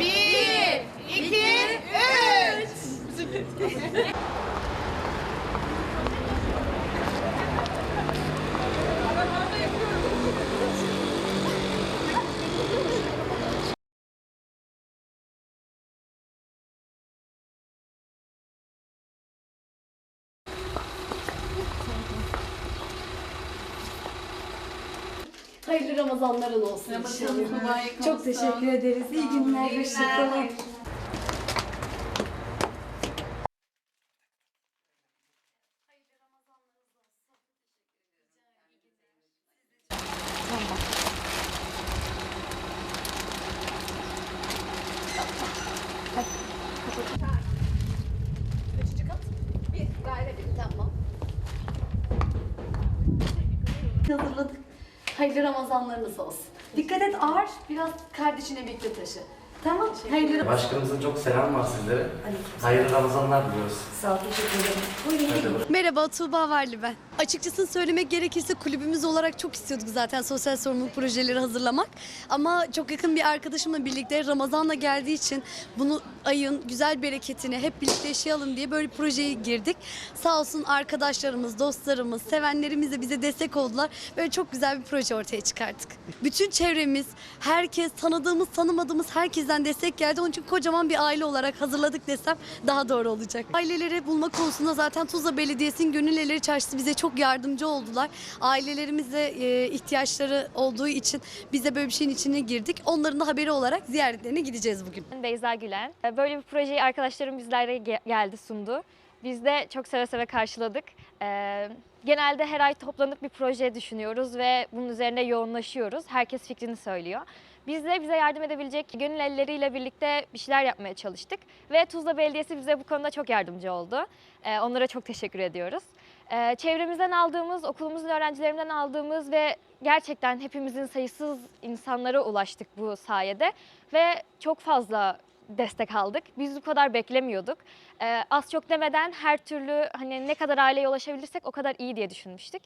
bir iki, üç. Hayırlı Ramazanların olsun inşallah. Çok teşekkür ederiz. İyi günler. Hoşçakalın. Hazırladık. Hayırlı Ramazanlarınız olsun. Dikkat et ağır. Biraz kardeşine birlikte taşı. Tamam. Hayırlı Başkanımızın çok selam var sizlere. Hayırlı Ramazanlar diliyoruz. Sağ ol, teşekkür ederim. Buyurun Hadi. Merhaba Tuğba Varlı ben. Açıkçası söylemek gerekirse kulübümüz olarak çok istiyorduk zaten sosyal sorumluluk projeleri hazırlamak. Ama çok yakın bir arkadaşımla birlikte Ramazan'la geldiği için bunu ayın güzel bereketini hep birlikte yaşayalım diye böyle bir projeye girdik. Sağ olsun arkadaşlarımız, dostlarımız, sevenlerimiz de bize destek oldular. Böyle çok güzel bir proje ortaya çıkarttık. Bütün çevremiz, herkes, tanıdığımız, tanımadığımız herkesten destek geldi. Onun için kocaman bir aile olarak hazırladık desem daha doğru olacak. Aileleri bulma konusunda zaten Tuzla Belediyesi'nin Gönül Elleri Çarşısı bize çok yardımcı oldular. Ailelerimize e, ihtiyaçları olduğu için biz de böyle bir şeyin içine girdik. Onların da haberi olarak ziyaretlerine gideceğiz bugün. Ben Beyza Gülen. Böyle bir projeyi arkadaşlarım bizlere ge- geldi sundu. Biz de çok seve seve karşıladık. Ee, Genelde her ay toplanıp bir proje düşünüyoruz ve bunun üzerine yoğunlaşıyoruz. Herkes fikrini söylüyor. Biz de bize yardım edebilecek gönül elleriyle birlikte bir şeyler yapmaya çalıştık. Ve Tuzla Belediyesi bize bu konuda çok yardımcı oldu. Ee, Onlara çok teşekkür ediyoruz. Ee, Çevremizden aldığımız, okulumuzun öğrencilerinden aldığımız ve gerçekten hepimizin sayısız insanlara ulaştık bu sayede. Ve çok fazla destek aldık. Biz bu kadar beklemiyorduk. Ee, az çok demeden her türlü hani ne kadar aileye ulaşabilirsek o kadar iyi diye düşünmüştük.